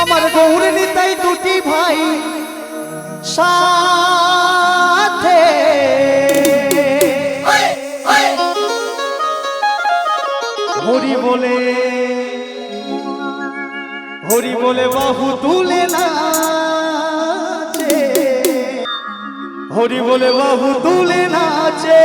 আমার গৌর নিতাই দুটি ভাই সাথে। হরি বলে হরি বলে, বাহু তুলে না হরি বলে, বাহু তুলে নাচে।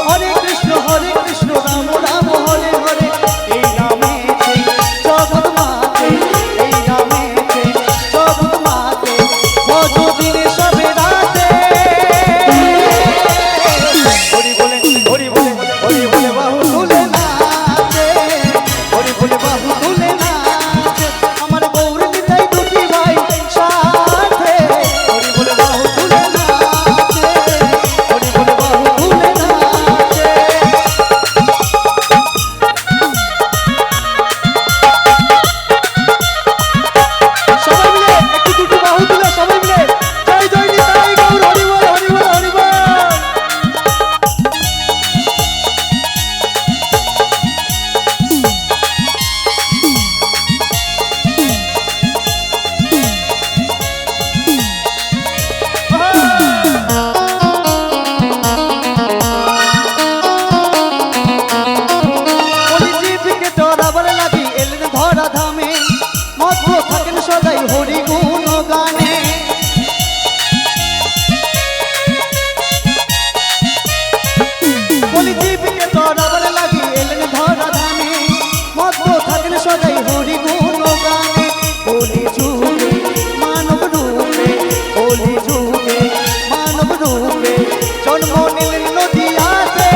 জন্ম নিলেন নদিয়াতে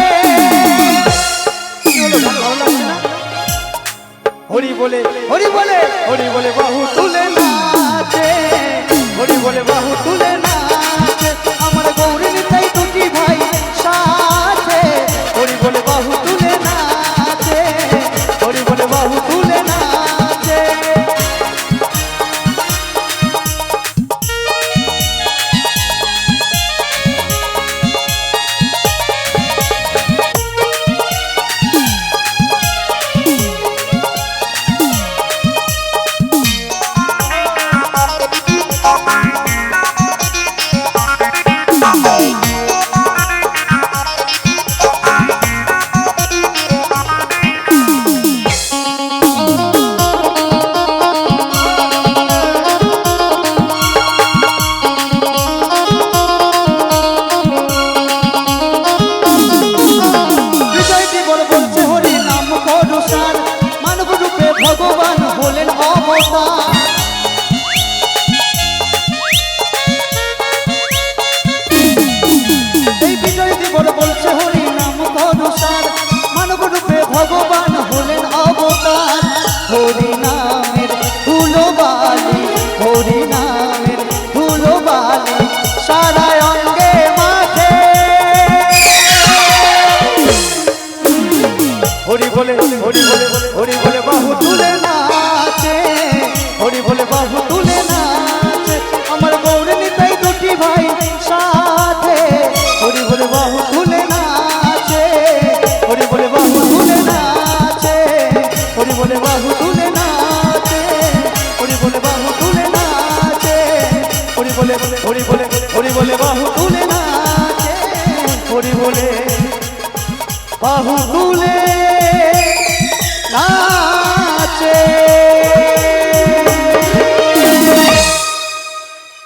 হরি বলে হরি বলে হরি বলে বাহু তুলে নাচে। হরি আমার গৌরীর তাই দুটি ভাই সাথে। বলে বাহু তুলে নাচে। বলে বাহু তুলে কথা বলে বাহু তুলে নাচে।